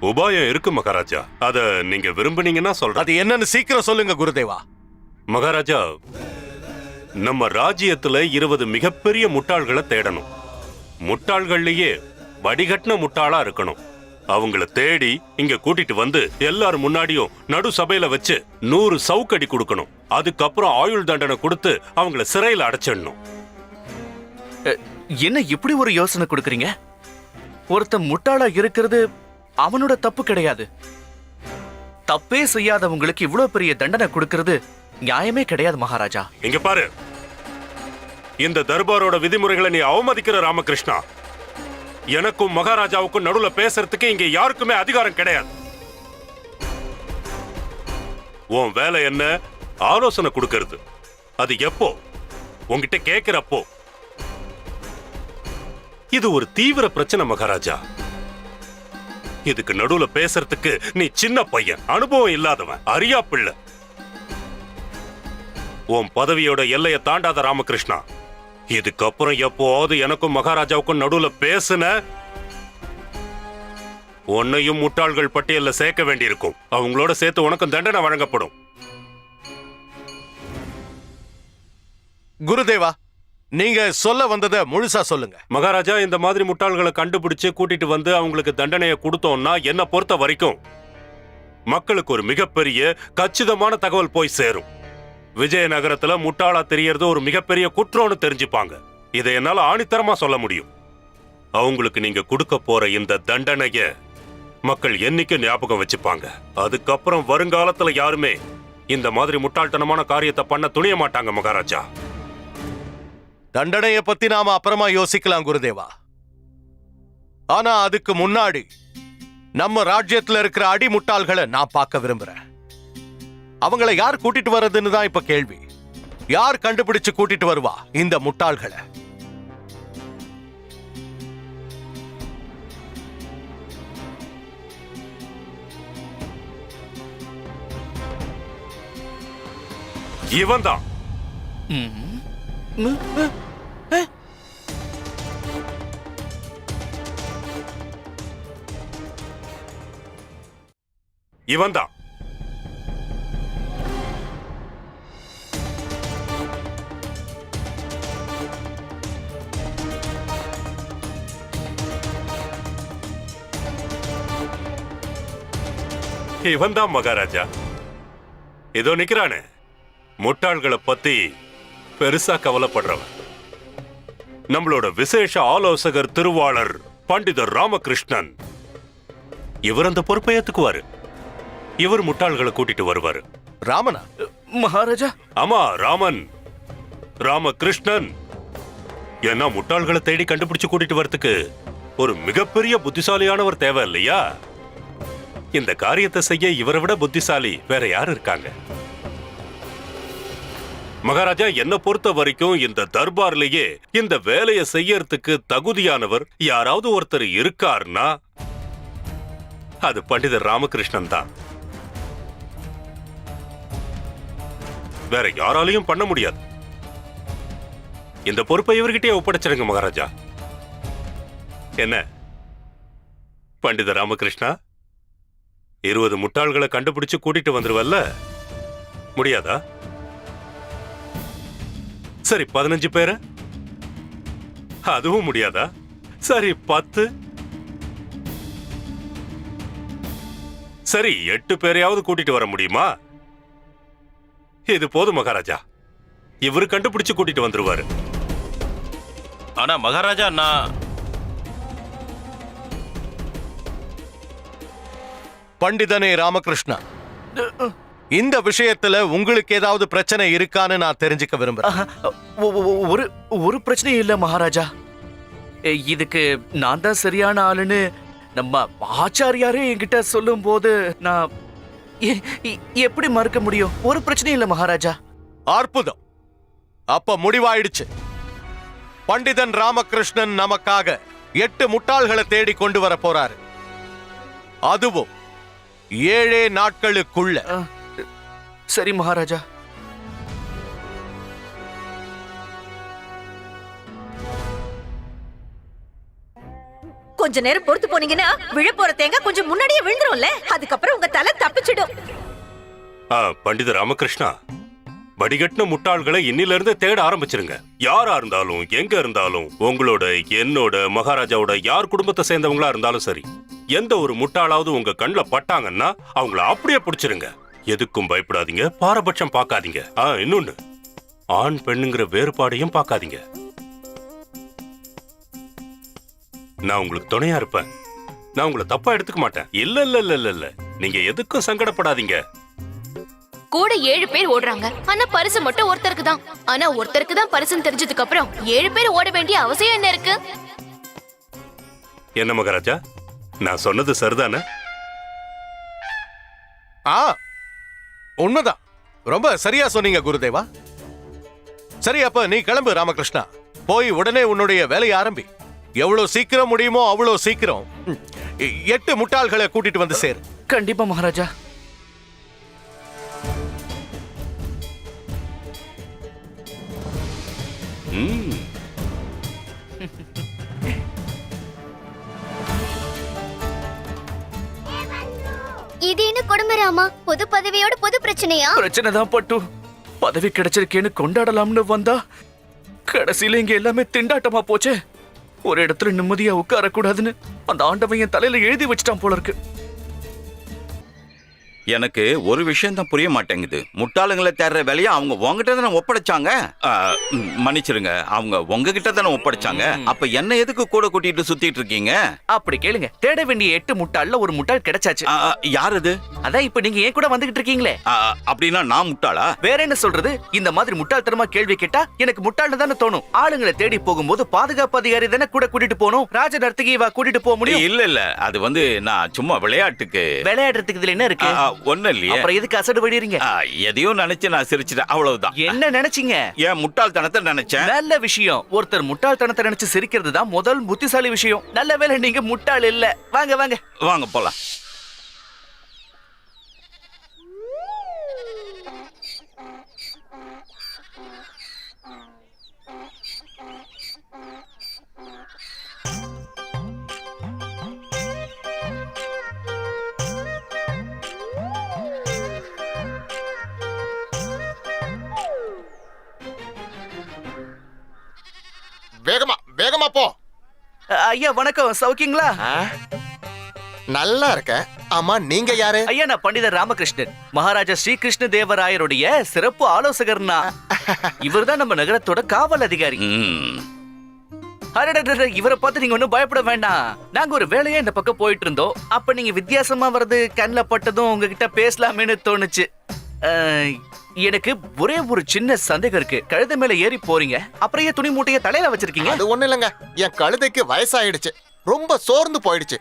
உபாயம் இருக்கு மகாராஜா. அத நீங்க விரும்புனீங்கன்னா சொல்றேன். அது என்னன்னு சீக்கிரம் சொல்லுங்க குருதேவா. மகாராஜா நம்ம ராஜ்யத்துல இருபது மிகப்பெரிய முட்டாள்களை தேடணும். முட்டாள்கள்லயே வடிகட்டின முட்டாளா இருக்கணும். அவங்கள தேடி இங்க கூட்டிட்டு வந்து எல்லாரும் முன்னாடியும் நடு சபையில வச்சு நூறு சவுக்கடி கொடுக்கணும். அதுக்கப்புறம் ஆயுள் தண்டனை கொடுத்து அவங்கள சிறையில அடைச்சிடணும். என்ன இப்படி ஒரு யோசனை கொடுக்குறீங்க? ஒருத்தன் முட்டாளா இருக்கிறது அவனோட தப்பு கிடையாது. தப்பே செய்யாதவங்களுக்கு இவ்வளவு பெரிய தண்டனை கொடுக்கிறது நியாயமே கிடையாது மகாராஜா. இங்க பாரு. இந்த தர்பாரோட விதிமுறைகளை நீ அவமதிக்கிற ராமகிருஷ்ணா. எனக்கும் மகாராஜாவுக்கும் நடுவுல பேசுறதுக்கு இங்க யாருக்குமே அதிகாரம் கிடையாது. உன் வேலை என்ன? ஆலோசனை கொடுக்கறது. அது எப்போ? உன்கிட்ட கேட்கிறப்போ இது ஒரு தீவிர பிரச்சனை மகாராஜா. இதுக்கு நடுவுல பேசுறதுக்கு நீ சின்ன பையன். அனுபவம் இல்லாதவன். அறியா பிள்ளை. உன் பதவியோட எல்லையை தாண்டாத ராமகிருஷ்ணா. இதுக்கப்புறம் எப்போது எனக்கும் மகாராஜாவுக்கும் நடுவுல பேசுன உன்னையும் முட்டாள்கள் பட்டியலில் சேர்க்க வேண்டியிருக்கும். அவங்களோட சேர்த்து உனக்கும் தண்டனை வழங்கப்படும். குருதேவா நீங்க சொல்ல வந்ததை முழுசா சொல்லுங்க. மகாராஜா இந்த மாதிரி முட்டாள்களை கண்டுபிடிச்சு கூட்டிட்டு வந்து அவங்களுக்கு தண்டனையை கொடுத்தோம்னா என்ன பொறுத்த வரைக்கும் மக்களுக்கு ஒரு மிகப்பெரிய கச்சிதமான தகவல் போய் சேரும். விஜயநகரத்துல முட்டாளா தெரியறது ஒரு மிகப்பெரிய குற்றம்னு தெரிஞ்சுப்பாங்க. இதை என்னால ஆணித்தரமா சொல்ல முடியும். அவங்களுக்கு நீங்க கொடுக்க போற இந்த தண்டனைய மக்கள் என்னைக்கு ஞாபகம் வச்சுப்பாங்க? அதுக்கப்புறம் வருங்காலத்துல யாருமே இந்த மாதிரி முட்டாள்தனமான காரியத்தை பண்ண துணிய மாட்டாங்க மகாராஜா. தண்டனைய பத்தி நாம அப்புறமா யோசிக்கலாம் குருதேவா. ஆனா அதுக்கு முன்னாடி நம்ம ராஜ்யத்துல இருக்கிற அடிமுட்டாள்களை நான் பார்க்க விரும்புறேன். அவங்கள யார் கூட்டிட்டு வர்றதுன்னு தான் இப்ப கேள்வி. யார் கண்டுபிடிச்சு கூட்டிட்டு வருவா இந்த முட்டாள்களை? இவன் தான் இவன் தான் இவன் தான் மகாராஜா. இதோ நிக்கிறானே. முட்டாள்களை பத்தி பெருசா கவலைப்படுறவன். நம்மளோட விசேஷ ஆலோசகர் திருவாளர் பண்டிதர் ராமகிருஷ்ணன். இவர் அந்த பொறுப்பை ஏத்துக்குவாரு. இவர் முட்டாள்களை கூட்டிட்டு வருவாரு. ராமனா? மகாராஜா? ஆமா ராமன். ராமகிருஷ்ணன். ஏன்னா முட்டாள்களை தேடி கண்டுபிடிச்சு கூட்டிட்டு வரதுக்கு ஒரு மிகப்பெரிய புத்திசாலியானவர் தேவை இல்லையா இந்த காரியத்தை செய்ய இவரை விட புத்திசாலி வேற யார் இருக்காங்க? மகாராஜா என்ன பொறுத்த வரைக்கும் இந்த தர்பார்லயே இந்த வேலையை செய்யறதுக்கு தகுதியானவர் யாராவது ஒருத்தர் இருக்காருன்னா அது பண்டிதர் ராமகிருஷ்ணன் தான். வேற யாராலையும் பண்ண முடியாது. இந்த பொறுப்பை இவர்கிட்டயே ஒப்படைச்சிருங்க மகாராஜா. என்ன? பண்டித ராமகிருஷ்ணா இருபது முட்டாள்களை கண்டுபிடிச்சு கூட்டிட்டு வந்துருவல்ல? முடியாதா? சரி பதினஞ்சு பேரு? அதுவும் முடியாதா? சரி பத்து? சரி எட்டு பேரையாவது கூட்டிட்டு வர முடியுமா? இது போதும் மகாராஜா. இவரு கண்டுபிடிச்சு கூட்டிட்டு வந்துருவாரு. ஆனா மகாராஜா நான் பண்டிதனே ராமகிருஷ்ணா இந்த விஷயத்துல உங்களுக்கு ஏதாவது பிரச்சனை இருக்கான்னு நான் தெரிஞ்சுக்க விரும்புறேன். ஆஹா, ஒ- ஒ- ஒரு ஒரு பிரச்சனையும் இல்ல மகாராஜா. எ, இதுக்கு நான் தான் சரியான ஆளுன்னு நம்ம ஆச்சாரியாரே என்கிட்ட சொல்லும் போது நான் எப்படி மறுக்க முடியும்? ஒரு பிரச்சனையும் இல்ல மகாராஜா. அற்புதம். அப்ப முடிவாயிடுச்சு. பண்டிதன் ராமகிருஷ்ணன் நமக்காக எட்டு முட்டாள்களை தேடி கொண்டு வர போறாரு. அதுவும் ஏழே நாட்களுக்குள்ள. சரி மகாராஜா. கொஞ்ச நேரம் பொறுத்து போனீங்கன்னா விழ போற தேங்காய் கொஞ்சம் முன்னாடியே விழுந்துரும்ல. அதுக்கப்புறம் உங்க தலை தப்பிச்சிடும். ஆ, பண்டித ராமகிருஷ்ணா வடிகட்டின முட்டாள்களை இன்னில இருந்து தேட ஆரம்பிச்சிருங்க. யாரா இருந்தாலும் எங்க இருந்தாலும் உங்களோட என்னோட மகாராஜாவோட யார் குடும்பத்தை சேர்ந்தவங்களா இருந்தாலும் சரி எந்த ஒரு முட்டாளாவது உங்க கண்ணில் பட்டாங்கன்னா அவங்கள அப்படியே பிடிச்சிருங்க. எதுக்கும் பயப்படாதீங்க பாரபட்சம் பார்க்காதீங்க. ஆ இன்னொன்னு ஆண் பெண்ணுங்கிற வேறுபாடையும் பார்க்காதீங்க. நான் உங்களுக்கு துணையா இருப்பேன். நான் உங்களை தப்பா எடுத்துக்க மாட்டேன். இல்ல இல்ல இல்ல இல்ல இல்ல. நீங்க எதுக்கும் சங்கடப்படாதீங்க. கூட ஏழு பேர் ஓடுறாங்க. ஆனா பரிசு மட்டும் ஒருத்தருக்கு தான். ஆனா ஒருத்தருக்கு தான் பரிசுன்னு தெரிஞ்சதுக்கு அப்புறம் ஏழு பேர் ஓட வேண்டிய அவசியம் என்ன இருக்கு? என்ன மகாராஜா? நான் சொன்னது சரிதானே? ஆ உண்மைதான். ரொம்ப சரியா சொன்னீங்க குருதேவா. சரி அப்ப நீ கிளம்பு ராமகிருஷ்ணா. போய் உடனே உன்னுடைய வேலையை ஆரம்பி. எவ்வளவு சீக்கிரம் முடியுமோ அவ்வளவு சீக்கிரம். எட்டு முட்டாள்களை கூட்டிட்டு வந்து சேரு. கண்டிப்பா மகாராஜா. இது என்ன கொடுமை ராமா? பொது பதவியோட பொது பிரச்சனையா? பிரச்சனை தான் பட்டு. பதவி கிடைச்சிருக்கேன்னு கொண்டாடலாம்னு வந்தா கடைசியில இங்க எல்லாமே திண்டாட்டமா போச்சே. ஒரு இடத்துல நிம்மதியா உட்கார கூடாதுன்னு அந்த ஆண்டவன் என் தலையில எழுதி வச்சிட்டான் போல இருக்கு. எனக்கு ஒரு விஷயம் தான் புரிய மாட்டேங்குது. முட்டாளுங்களை தேடுற வேலையை அவங்க உங்ககிட்ட தானே ஒப்படைச்சாங்க? மன்னிச்சிருங்க. அவங்க உங்ககிட்ட தானே ஒப்படைச்சாங்க. அப்ப என்ன எதுக்கு கூட கூட்டிட்டு சுத்திட்டு இருக்கீங்க? அப்படி கேளுங்க. தேட வேண்டிய எட்டு முட்டாள்ல ஒரு முட்டாள் கிடைச்சாச்சு. யார் இது அதான் இப்ப நீங்க ஏன் கூட வந்துகிட்டு இருக்கீங்களே. அப்படின்னா நான் முட்டாளா? வேற என்ன சொல்றது? இந்த மாதிரி முட்டாள்தனமா கேள்வி கேட்டா எனக்கு முட்டாள்னு தானே தோணும். ஆளுங்களை தேடி போகும்போது பாதுகாப்பு அதிகாரி தானே கூட கூட்டிட்டு போகணும். ராஜ நர்த்தகிவா கூட்டிட்டு போக முடியும்? இல்ல இல்ல. அது வந்து நான் சும்மா விளையாட்டுக்கு விளையாடுறதுக்கு இதுல என்ன இருக்கு? ஒண்ணும் இல்லையே அப்புறம் எதுக்கு அசடு வடிறீங்க ஆ, எதையோ நினைச்சு நான் சிரிச்சிட்டேன். அவ்வளவுதான். என்ன நினைச்சீங்க? ஏன் முட்டாள்தனத்தை நினைச்சேன்? நல்ல விஷயம். ஒருத்தர் முட்டாள்தனத்தை நினைச்சு சிரிக்கிறது தான் முதல் புத்திசாலி விஷயம். நல்ல வேளை நீங்க முட்டாள் இல்ல. வாங்க வாங்க. வாங்க போலாம். வேகமா போ. ஐயா வணக்கம். சௌக்கியங்களா நல்லா இருக்க ஆமா நீங்க யாரு? ஐயா நான் பண்டிதர் ராமகிருஷ்ணன். மகாராஜா ஸ்ரீகிருஷ்ண தேவராயருடைய சிறப்பு ஆலோசகர்னா இவர்தான் நம்ம நகரத்தோட காவல் அதிகாரி. இவரை பார்த்து நீங்க ஒண்ணும் பயப்பட வேண்டாம். நாங்க ஒரு வேலையா இந்த பக்கம் போயிட்டு இருந்தோம். அப்ப நீங்க வித்தியாசமா வர்றது கண்ணுல பட்டதும் உங்ககிட்ட பேசலாமேன்னு தோணுச்சு. எனக்கு ஒரே ஒரு சின்ன சந்தேகம் இருக்கு. கழுத மேல ஏறி போறீங்க. அப்புறம் ஏன் துணி மூட்டைய தலையில வச்சிருக்கீங்க? அது ஒண்ணு இல்லைங்க. என் கழுதைக்கு வயசாயிடுச்சு. ரொம்ப சோர்ந்து போயிடுச்சு.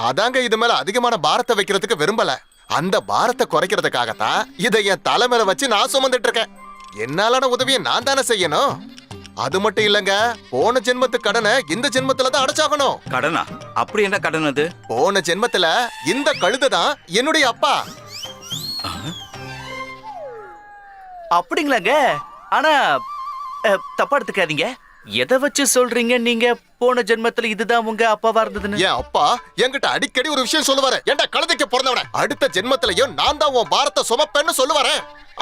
அதாங்க இது மேல அதிகமான பாரத்தை வைக்கிறதுக்கு விரும்பல. அந்த பாரத்தை குறைக்கிறதுக்காகத்தான் இதை என் தலை மேல வச்சு நான் சுமந்துட்டு இருக்கேன். என்னாலான உதவியை நான் தானே செய்யணும்? அது மட்டும் இல்லங்க. போன ஜென்மத்து கடனை இந்த ஜென்மத்துல தான் அடைச்சாகணும். கடனா? அப்படி என்ன கடன் அது? போன ஜென்மத்துல இந்த கழுதை தான் என்னுடைய அப்பா. அப்படிங்களாங்க? ஆனா தப்பா எடுத்துக்காதீங்க. எதை வச்சு சொல்றீங்க நீங்க? போன ஜென்மத்துல இதுதான் உங்க அப்பாவா இருந்ததுன்னு. என் அப்பா? என்கிட்ட அடிக்கடி ஒரு விஷயம் சொல்லுவாரு. ஏன்டா கழுதைக்கு பிறந்தவன? அடுத்த ஜென்மத்திலயும் நான் தான் உன் பாரத்தை சுமப்பேன்னு சொல்லுவாரு.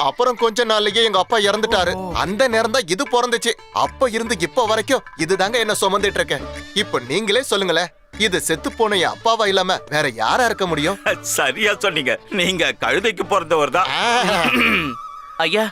அப்புறம் கொஞ்ச நாள்லயே எங்க அப்பா இறந்துட்டாரு. அந்த நேரம் தான் இது பிறந்துச்சு. அப்ப இருந்து இப்ப வரைக்கும் இதுதாங்க என்ன சுமந்துட்டு இருக்கேன். இப்ப நீங்களே சொல்லுங்களேன். இது செத்து போன என் அப்பாவா இல்லாம வேற யாரா இருக்க முடியும்? சரியா சொன்னீங்க. நீங்க கழுதைக்கு பிறந்தவர் தான். ஐயா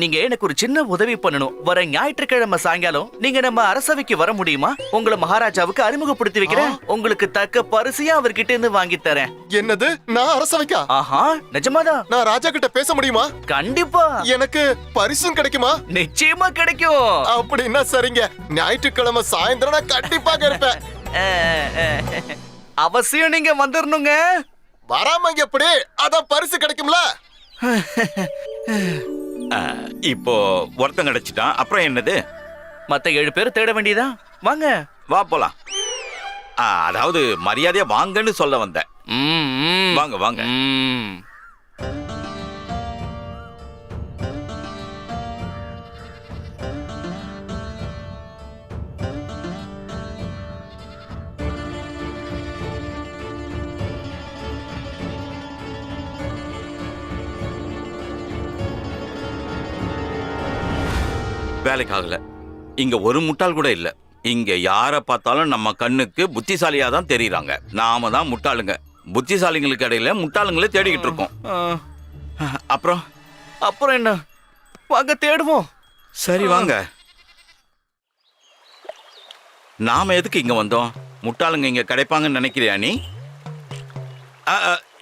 நீங்க எனக்கு ஒரு சின்ன உதவி பண்ணணும். வர ஞாயிற்றுக்கிழமை சாயங்காலம் நீங்க நம்ம அரசவைக்கு வர முடியுமா? உங்களை மகாராஜாவுக்கு அறிமுகப்படுத்தி வைக்கிறேன். உங்களுக்கு தக்க பரிசையா அவர்கிட்ட இருந்து வாங்கி தரேன். என்னது? நான் அரசவைக்கா? ஆஹா நிஜமாதான் நான் ராஜா கிட்ட பேச முடியுமா? கண்டிப்பா. எனக்கு பரிசும் கிடைக்குமா? நிச்சயமா கிடைக்கும். அப்படின்னா சரிங்க. ஞாயிற்றுக்கிழமை சாயந்தரம் நான் கண்டிப்பாக இருப்பேன் அவசியம் நீங்க வந்துடணுங்க வராம எப்படி? அதான் பரிசு கிடைக்கும்ல. இப்போ ஒருத்தன் கிடைச்சிட்டான். அப்புறம் என்னது? மத்த ஏழு பேர் தேட வேண்டியதா? வாங்க. வா போலாம். ஆ, அதாவது மரியாதையா வாங்கன்னு சொல்ல வந்தேன். வாங்க வாங்க. வேலைக்கு ஆகல. இங்க ஒரு முட்டாள் கூட இல்ல. இங்க யார பார்த்தாலும் நம்ம கண்ணுக்கு புத்திசாலியா தான் தெரியறாங்க. நாம தான் முட்டாளுங்க. புத்திசாலிங்களுக்கு இடையில முட்டாளுங்களே தேடிக்கிட்டு இருக்கோம். அப்புறம்? அப்புறம் என்ன? வாங்க தேடுவோம். சரி வாங்க. நாம எதுக்கு இங்க வந்தோம்? முட்டாளுங்க இங்க கிடைப்பாங்கன்னு நினைக்கிறியா நீ?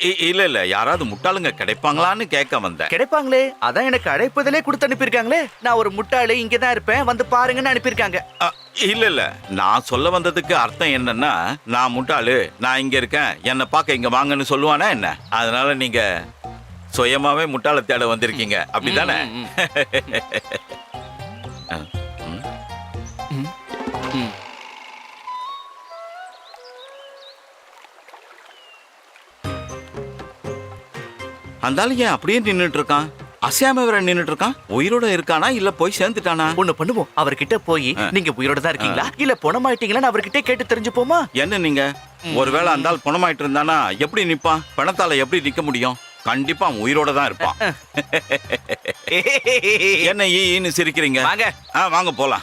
இல்ல இல்ல. யாராவது முட்டாளுங்க கிடைப்பாங்களான்னு கேட்க வந்தேன். கிடைப்பாங்களே? அதான் எனக்கு அழைப்பதிலே கொடுத்து அனுப்பியிருக்காங்களே? நான் ஒரு முட்டாளு இங்க தான் இருப்பேன் வந்து பாருங்கன்னு அனுப்பியிருக்காங்க. இல்ல இல்ல. நான் சொல்ல வந்ததுக்கு அர்த்தம் என்னன்னா நான் முட்டாளு நான் இங்க இருக்கேன் என்னை பார்க்க இங்க வாங்கன்னு சொல்லுவானா என்ன? அதனால நீங்க சுயமாவே முட்டாளை தேட வந்திருக்கீங்க. அப்படிதானே? அந்த ஆளு ஏன் அப்படியே நின்னுட்டு இருக்கான் அசையாம வேற நின்னுட்டு இருக்கான் உயிரோட இருக்கானா? இல்ல போய் சேர்ந்துட்டானா? ஒண்ணு பண்ணுவோம். அவர்கிட்ட போய் நீங்க உயிரோட தான் இருக்கீங்களா? இல்ல பணமாயிட்டீங்களான்னு அவர்கிட்ட கேட்டு தெரிஞ்சுப்போமா? என்ன நீங்க? ஒருவேளை அந்த ஆள் பணமாயிட்டு இருந்தானா எப்படி நிப்பான்? பணத்தால எப்படி நிக்க முடியும்? கண்டிப்பா உயிரோட தான் இருப்பான். என்ன ஈன்னு சிரிக்கிறீங்க? வாங்க. ஆ வாங்க போலாம்.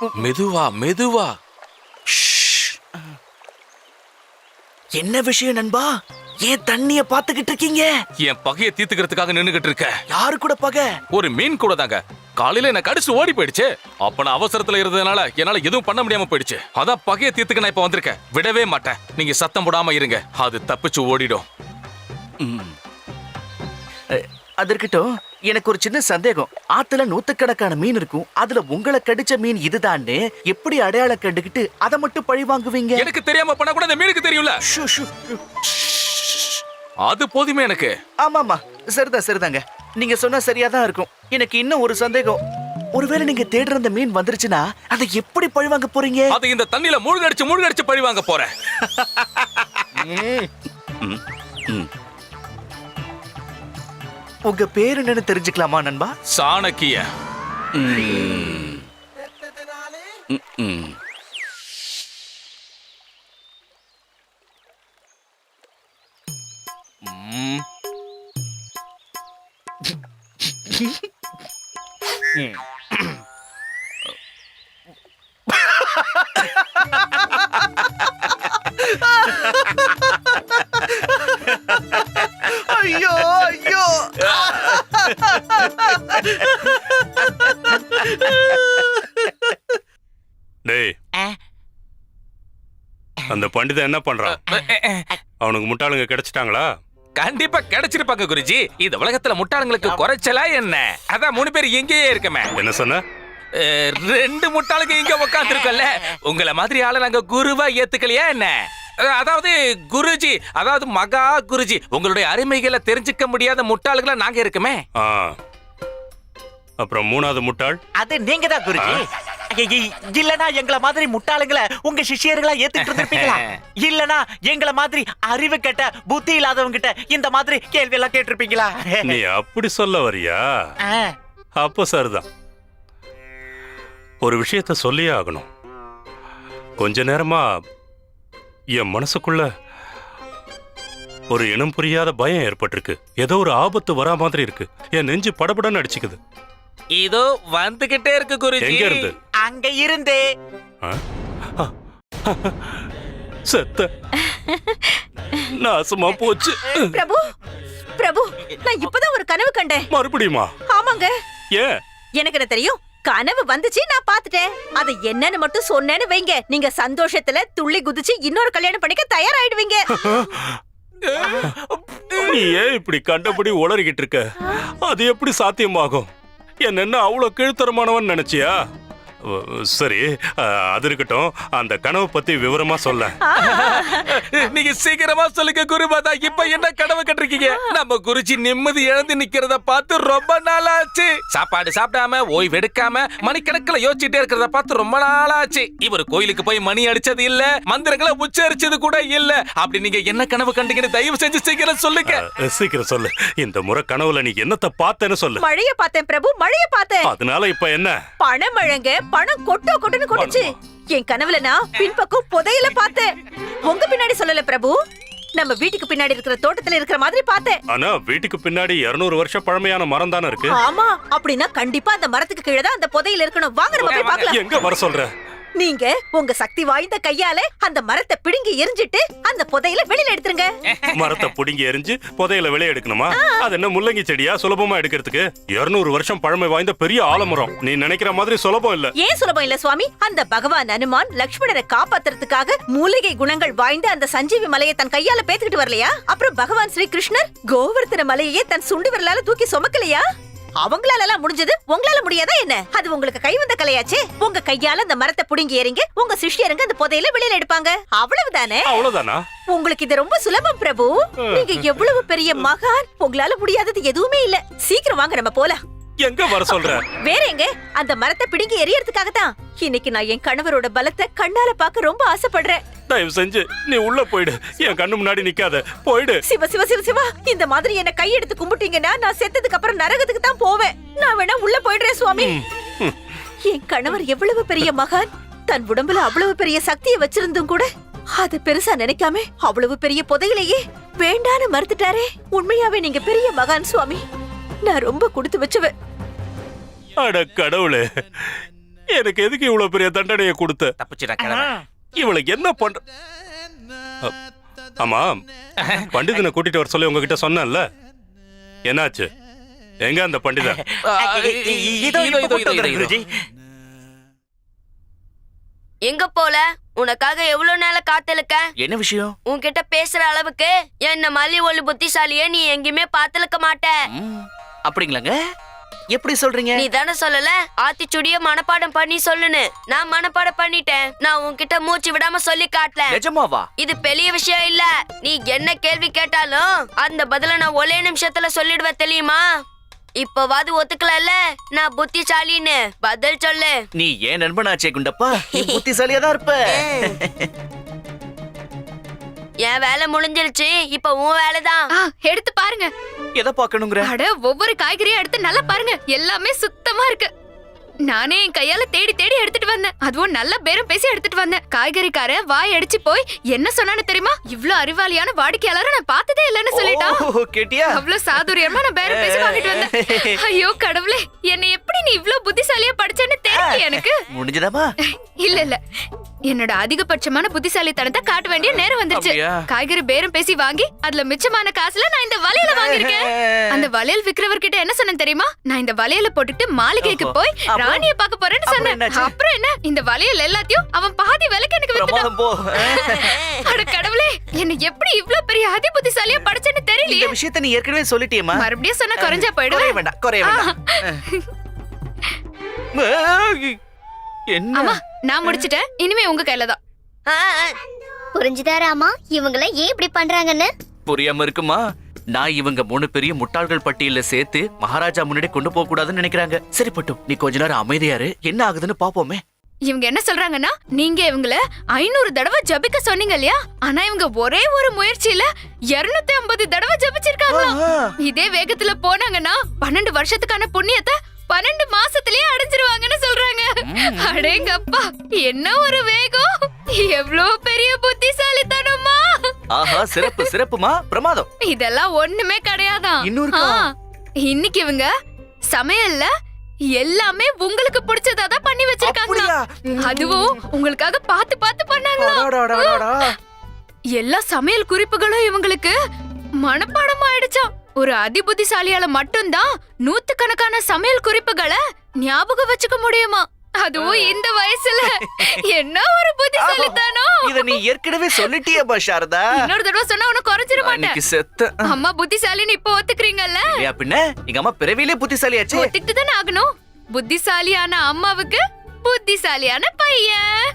மெதுவா மெதுவா. என்ன விஷயம் நண்பா? ஏன் தண்ணிய பாத்துக்கிட்டு இருக்கீங்க? என் பகையை தீர்த்துக்கிறதுக்காக நின்னுகிட்டு இருக்க. யாரு கூட பகை? ஒரு மீன் கூட தாங்க. காலையில என்ன கடிச்சு ஓடி போயிடுச்சு. அப்ப நான் அவசரத்துல இருந்ததுனால என்னால எதுவும் பண்ண முடியாம போயிடுச்சு. அதான் பகையை தீர்த்துக்க நான் இப்ப வந்திருக்கேன். விடவே மாட்டேன். நீங்க சத்தம் போடாம இருங்க. அது தப்பிச்சு ஓடிடும். ம். அது இருக்கட்டும். எனக்கு ஒரு சின்ன சந்தேகம். ஆத்துல நூத்துக்கணக்கான மீன் இருக்கும். அதுல உங்களை கடிச்ச மீன் இதுதான்னு எப்படி அடையாளம் கண்டுகிட்டு அதை மட்டும் பழி வாங்குவீங்க? எனக்கு தெரியாம பண்ண கூட இந்த மீனுக்கு தெரியும்ல. ஷு, ஷு. அது போதுமே எனக்கு. ஆமாமா சரிதான் சரிதாங்க. நீங்க சொன்னா சரியா தான் இருக்கும். எனக்கு இன்னும் ஒரு சந்தேகம். ஒருவேளை நீங்க தேடுற அந்த மீன் வந்துருச்சுன்னா அதை எப்படி பழி வாங்க போறீங்க? அது இந்த தண்ணியில மூழ்கடிச்சு மூழ்கடிச்சு பழி வாங்க போறேன். ம். ம். உங்க பேரு என்னன்னு தெரிஞ்சுக்கலாமா நண்பா? சாணக்கிய. ஐயோ டேய். அந்த பண்டிதன் என்ன பண்றான்? அவனுக்கு முட்டாளுங்க கிடைச்சிட்டாங்களா? கண்டிப்பா கிடைச்சிருப்பாங்க குருஜி. இந்த உலகத்துல முட்டாளுங்களுக்கு குறைச்சலா என்ன? அதான் மூணு பேர் எங்கேயே இருக்கமே. என்ன சொன்ன? ரெண்டு முட்டாளுங்க இங்க உட்காந்துருக்கோம்ல உங்களை மாதிரி ஆளை நாங்க குருவா ஏத்துக்கலையா என்ன? அதாவது குருஜி அதாவது மகா குருஜி உங்களுடைய அருமைகளை தெரிஞ்சுக்க முடியாத முட்டாளுகளா நாங்க இருக்குமே. அப்புறம் மூணாவது முட்டாள்? அது நீங்க தான் குருஜி இல்லனா எங்கள மாதிரி முட்டாளுங்களை உங்க சிஷ்யர்களா ஏத்துக்கிட்டு இருந்திருப்பீங்களா? இல்லனா எங்கள மாதிரி அறிவு கெட்ட புத்தி இல்லாதவங்க கிட்ட இந்த மாதிரி கேள்வி எல்லாம் கேட்டிருப்பீங்களா? நீ அப்படி சொல்ல வரியா? அப்போ சரிதான். ஒரு விஷயத்த சொல்லியே ஆகணும். கொஞ்ச நேரமா என் மனசுக்குள்ள ஒரு இனம் புரியாத பயம் ஏற்பட்டிருக்கு. ஏதோ ஒரு ஆபத்து வரா மாதிரி இருக்கு. என் நெஞ்சு படபடன்னு அடிச்சுக்குது. இதோ வந்துகிட்டே இருக்கு குருஜி. எங்க இருந்து? அங்க இருந்து. செத்த. நாசமா போச்சு. பிரபு பிரபு நான் இப்பதான் ஒரு கனவு கண்டேன். மறுபடியுமா? ஆமாங்க. ஏன்? எனக்கு என்ன தெரியும்? கனவு வந்துச்சு நான் பாத்துட்டேன் அது என்னன்னு மட்டும் சொன்னேன்னு வைங்க. நீங்க சந்தோஷத்துல துள்ளி குதிச்சு இன்னொரு கல்யாணம் பண்ணிக்க தயாராயிடுவீங்க. நீ ஏன் இப்படி கண்டபடி உளறிக்கிட்டு இருக்க? அது எப்படி சாத்தியமாகும்? என்னென்ன அவ்வளோ அவ்வளவு கீழ்த்தரமானவன் நினைச்சியா? சரி அது இருக்கட்டும். அந்த கனவு பத்தி விவரமா சொல்ல. நீங்க சீக்கிரமா சொல்லுங்க குருமாதா இப்ப என்ன கனவு கட்டிருக்கீங்க நம்ம குருஜி நிம்மதி இழந்து நிக்கிறத பார்த்து ரொம்ப நாள் ஆச்சு சாப்பாடு சாப்பிடாம ஓய்வு எடுக்காம மணிக்கணக்கில் யோசிச்சுட்டே இருக்கிறத பார்த்து ரொம்ப நாள் ஆச்சு இவர் கோயிலுக்கு போய் மணி அடிச்சது இல்ல மந்திரங்களை உச்சரிச்சது கூட இல்ல. அப்படி நீங்க என்ன கனவு கண்டீங்கன்னு தயவு செஞ்சு சீக்கிரம் சொல்லுங்க. சீக்கிரம் சொல்லு. இந்த முறை கனவுல நீ என்னத்த பார்த்தேன்னு சொல்லு. மழைய பார்த்தேன் பிரபு மழைய பார்த்தேன். அதனால இப்ப என்ன? பணம் மழங்க பணம் கொட்டோ கொட்டுன்னு கொட்டுச்சு. என் கனவுல நான் பின்பக்கம் புதையல பார்த்தேன். உங்க பின்னாடி சொல்லல பிரபு. நம்ம வீட்டுக்கு பின்னாடி இருக்கிற தோட்டத்துல இருக்கிற மாதிரி பார்த்தேன். ஆனா வீட்டுக்கு பின்னாடி 200 வருஷம் பழமையான மரம் தானே இருக்கு? ஆமா அப்படின்னா கண்டிப்பா அந்த மரத்துக்கு கீழே தான் அந்த புதையல் இருக்கணும். வாங்க நம்ம போய் பார்க்கலாம். எங்க வர சொல்ற? நீங்க உங்க சக்தி வாய்ந்த கையால அந்த மரத்தை பிடுங்கி எரிஞ்சிட்டு அந்த புதையல வெளியில எடுத்துருங்க. மரத்தை புடுங்கி எரிஞ்சு புதையல வெளியே எடுக்கணுமா? அது என்ன முள்ளங்கி செடியா? சுலபமா எடுக்கிறதுக்கு? 200 வருஷம் பழமை வாய்ந்த பெரிய ஆலமரம். நீ நினைக்கிற மாதிரி சுலபம் இல்ல. ஏன் சுலபம் இல்ல சுவாமி? அந்த பகவான் அனுமான் லக்ஷ்மணரை காப்பாத்துறதுக்காக மூலிகை குணங்கள் வாய்ந்த அந்த சஞ்சீவி மலையை தன் கையால பேத்துக்கிட்டு வரலையா? அப்புறம் பகவான் ஸ்ரீ கிருஷ்ணர் கோவர்த்தன மலையையே தன் சுண்டு விரலால தூக்கி சுமக்கலையா? அவங்களால எல்லாம் முடிஞ்சது உங்களால முடியாதா என்ன? அது உங்களுக்கு கை வந்த கலையாச்சே. உங்க கையால அந்த மரத்தை புடுங்கி எறிங்க உங்க சிஷ்யருங்க அந்த புதையில வெளியில எடுப்பாங்க. அவ்வளவுதானே? அவ்வளவுதானா? உங்களுக்கு இது ரொம்ப சுலபம் பிரபு. நீங்க எவ்வளவு பெரிய மகான் உங்களால முடியாதது எதுவுமே இல்ல. சீக்கிரம் வாங்க நம்ம போலாம். எங்க வர சொல்ற? வேற எங்க? அந்த மரத்தை பிடுங்கி எரியறதுக்காக தான் இன்னைக்கு நான் என் கணவரோட பலத்தை கண்ணால பார்க்க ரொம்ப ஆசைப்படுறேன். தயவு செஞ்சு நீ உள்ள போயிடு. என் கண்ணு முன்னாடி நிக்காத. போயிடு. சிவ சிவ சிவ சிவா இந்த மாதிரி என்ன கையெடுத்து கும்பிட்டீங்கன்னா நான் செத்ததுக்கு அப்புறம் நரகத்துக்கு தான் போவேன். நான் வேணா உள்ள போயிடுறேன் சுவாமி. என் கணவர் எவ்வளவு பெரிய மகான்? தன் உடம்புல அவ்வளவு பெரிய சக்தியை வச்சிருந்தும் கூட அத பெருசா நினைக்காம அவ்வளவு பெரிய புதையிலேயே வேண்டான்னு மறுத்துட்டாரே. உண்மையாவே நீங்க பெரிய மகான் சுவாமி. நான் ரொம்ப கொடுத்து வச்சவ அட கடவுளே. எனக்கு எதுக்கு இவ்வளவு பெரிய தண்டனையை கொடுத்த? தப்பிச்சுடா கிழமை இவளை என்ன பண்ற அ- ஆமா பண்டிதனை கூட்டிட்டு வர சொல்லி உங்ககிட்ட சொன்னேன்ல. என்னாச்சு? எங்க அந்த பண்டிதன்? இதோ இதோ இதோ இதோ குருஜி எங்க போல? உனக்காக எவ்வளவு நேரம் காத்திருக்க? என்ன விஷயம்? உன்கிட்ட பேசுற அளவுக்கு என்ன மல்லி ஒளி புத்திசாலியே நீ எங்கேயுமே பார்த்திருக்க மாட்ட. ம், அப்படிங்களாங்க? எப்படி சொல்றீங்க? நீ தானே சொல்லல? ஆத்திச்சுடிய மனப்பாடம் பண்ணி சொல்லுன்னு. நான் மனப்பாடம் பண்ணிட்டேன். நான் உன்கிட்ட மூச்சு விடாம சொல்லி காட்டல. நிஜமாவா? இது பெரிய விஷயம் இல்ல. நீ என்ன கேள்வி கேட்டாலும் அந்த பதில நான் ஒரே நிமிஷத்துல சொல்லிடுவேன் தெரியுமா? இப்பவாது ஒத்துக்கலல்ல? நான் புத்திசாலின்னு. பதில் சொல்லு. நீ ஏன் நண்பனாச்சே குண்டப்பா? நீ புத்திசாலியா தான் இருப்ப என் வேலை முடிஞ்சிருச்சு. இப்ப உன் வேலைதான். எடுத்து பாருங்க. எதை பார்க்கணுங்கிற? அட ஒவ்வொரு காய்கறியும் எடுத்து நல்லா பாருங்க. எல்லாமே சுத்தமா இருக்கு. நானே என் கையால தேடி தேடி எடுத்துட்டு வந்தேன். அதுவும் நல்ல பேரம் பேசி எடுத்துட்டு வந்தேன். காய்கறிக்காரன் வாய் அடிச்சு போய் என்ன சொன்னான்னு தெரியுமா? இவ்ளோ அறிவாளியான வாடிக்கையாளரை நான் பார்த்ததே இல்லைன்னு சொல்லிட்டான் கேட்டியா? அவ்வளவு சாதுரியமா நான் பேரம் பேசி வாங்கிட்டு வந்தேன். ஐயோ கடவுளே என்னை எப்படி நீ இவ்ளோ புத்திசாலியா படிச்சேன்னு தெரியல எனக்கு. முடிஞ்சதாமா இல்ல இல்ல. என்னோட அதிகபட்சமான புத்திசாலித்தனத்தை காட்ட வேண்டிய நேரம் வந்துருச்சு? காய்கறி பேரம் பேசி வாங்கி அதுல மிச்சமான காசுல நான் இந்த வளையல வாங்கியிருக்கேன். அந்த வளையல் விக்கிறவர்கிட்ட என்ன சொன்னேன் தெரியுமா? நான் இந்த வளையல போட்டுட்டு மாளிகைக்கு. போய்? ராணிய பார்க்க போறேன்னு சொன்னேன்? அப்புறம் என்ன? இந்த வளையல் எல்லாத்தையும் அவன் பாதி விலைக்கு எனக்கு வித்துட்டான். அட கடவுளே என்ன எப்படி இவ்ளோ பெரிய அதி புத்திசாலியா படிச்சேன்னு இந்த தெரியலையே விஷயத்த நீ ஏற்கனவே சொல்லிட்டியேமா மறுபடியும் சொன்னா குறைஞ்சா போயிடுவேன் வேண்டாம் குறைய வேண்டாம். என்ன? நான் முடிச்சிட்டேன். இனிமே உங்க கையில தான். ஆ, ஆ. புரிஞ்சுதா ராமா? இவங்கள ஏன் இப்படி பண்றாங்கன்னு? புரியாம இருக்குமா? நான் இவங்க மூணு பெரிய முட்டாள்கள் பட்டியல சேர்த்து மகாராஜா முன்னாடி கொண்டு போக கூடாதுன்னு நினைக்கிறாங்க. சரி பட்டும் நீ கொஞ்ச நேரம் அமைதியா இரு. என்ன ஆகுதுன்னு பாப்போமே. இவங்க என்ன சொல்றாங்கன்னா நீங்க இவங்கள ஐநூறு தடவை ஜபிக்க சொன்னீங்க இல்லையா? ஆனா இவங்க ஒரே ஒரு முயற்சியில 250 ஐம்பது தடவை ஜபிச்சிருக்காங்களாம் இதே வேகத்துல போனாங்கன்னா பன்னெண்டு வருஷத்துக்கான புண்ணியத்தை பன்னெண்டு மாசத்திலேயே அடைஞ்சிருவாங்கன்னு சொல்றாங்க. அடேங்கப்பா என்ன ஒரு வேகம்? எவ்வளவு பெரிய புத்திசாலித்தனமா? ஆஹா சிறப்பு சிறப்புமா பிரமாதம். இதெல்லாம் ஒண்ணுமே கிடையாதான் இன்னைக்கு இவங்க சமையல்ல எல்லாமே உங்களுக்கு பிடிச்சதா தான் பண்ணி வச்சிருக்காங்க? அதுவும் உங்களுக்காக பார்த்து பார்த்து பண்ணாங்களா அடாடாடாடா. எல்லா சமையல் குறிப்புகளும் இவங்களுக்கு மனப்பாடம் ஆயிடுச்சாம் ஒரு அதிபுத்திசாலியால மட்டும்தான் நூத்துக்கணக்கான சமையல் குறிப்புகளை ஞாபகம் வச்சுக்க முடியுமா? அதுவும் இந்த வயசுல. என்ன ஒரு புத்திசாலித்தனம்? இத நீ ஏற்கனவே சொல்லிட்டியேப்பா சாரதா. இன்னொரு தடவை சொன்னா உனக்கு குறைஞ்சிட மாட்டேன். செத்த அம்மா புத்திசாலின்னு இப்ப ஒத்துக்கிறீங்கல்ல? பின்ன? எங்க அம்மா பிறவிலே புத்திசாலியாச்சே. ஒத்துக்கிட்டு தானே ஆகணும். புத்திசாலியான அம்மாவுக்கு புத்திசாலியான பையன்.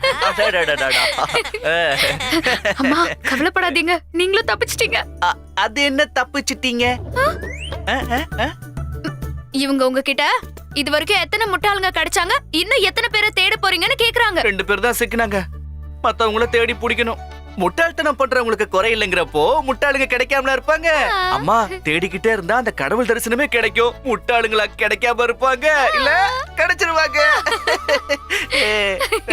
அம்மா கவலைப்படாதீங்க. நீங்களும் தப்பிச்சிட்டீங்க. அது என்ன தப்பிச்சிட்டீங்க. இவங்க உங்ககிட்ட இது வரைக்கும் எத்தனை முட்டாளுங்க கிடைச்சாங்க? இன்னும் எத்தனை பேரை தேட போறீங்கன்னு கேக்குறாங்க. ரெண்டு பேர் தான் சிக்கினாங்க. மத்தவங்கள தேடி பிடிக்கணும். முட்டாள்தனம் பண்றவங்களுக்கு குறை இல்லைங்கிறப்போ முட்டாளுங்க கிடைக்காமல இருப்பாங்க. அம்மா தேடிக்கிட்டே இருந்தா அந்த கடவுள் தரிசனமே கிடைக்கும். முட்டாளுங்களா கிடைக்காம இருப்பாங்க. இல்ல கிடைச்சிருவாங்க.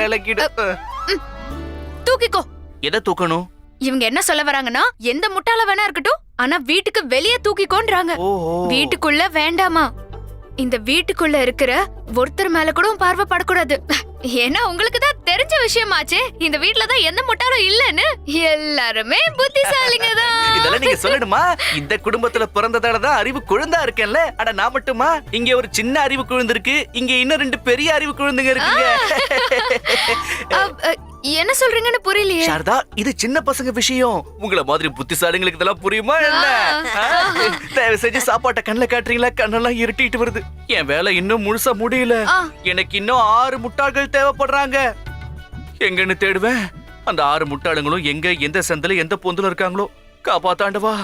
தூக்கிக்கோ. எதை தூக்கணும்? இவங்க என்ன சொல்ல வராங்கன்னா எந்த முட்டாள வேணா இருக்கட்டும் ஆனா வீட்டுக்கு வெளியே தூக்கிக்கோன்றாங்க. வீட்டுக்குள்ள வேண்டாமா? இந்த வீட்டுக்குள்ள இருக்கிற ஒருத்தர் மேல கூட பார்வை படக்கூடாது ஏன்னா உங்களுக்கு தான் தெரிஞ்ச விஷயமாச்சே. இந்த வீட்ல தான் எந்த முட்டாளும் இல்லன்னு. எல்லாருமே புத்திசாலிங்க இதெல்லாம் தான் நீங்க சொல்லணுமா? இந்த குடும்பத்துல பிறந்ததால தான் அறிவு குழந்தா இருக்கேன்ல. அட நான் மட்டுமா? இங்க ஒரு சின்ன அறிவு குழந்தை இருக்கு இங்க இன்னும் ரெண்டு பெரிய அறிவு குழந்தைங்க இருக்குங்க. என்ன சொல்றீங்கன்னு புரியலையே. சாரதா இது சின்ன பசங்க விஷயம். உங்கள மாதிரி புத்திசாலிங்களுக்கு இதெல்லாம் புரியுமா என்ன? தயவு செஞ்சு சாப்பாட்டை கண்ணுல காட்டுறீங்களா? கண்ணெல்லாம் இருட்டிட்டு வருது. என் வேலை இன்னும் முழுசா முடியல. எனக்கு இன்னும் ஆறு முட்டாள்கள் தேவைப்படுறாங்க. எங்கன்னு தேடுவேன். அந்த ஆறு முட்டாளுங்களும் எங்க எந்த சந்தில எந்த பொந்துல இருக்காங்களோ? காப்பாத்தாண்டவா.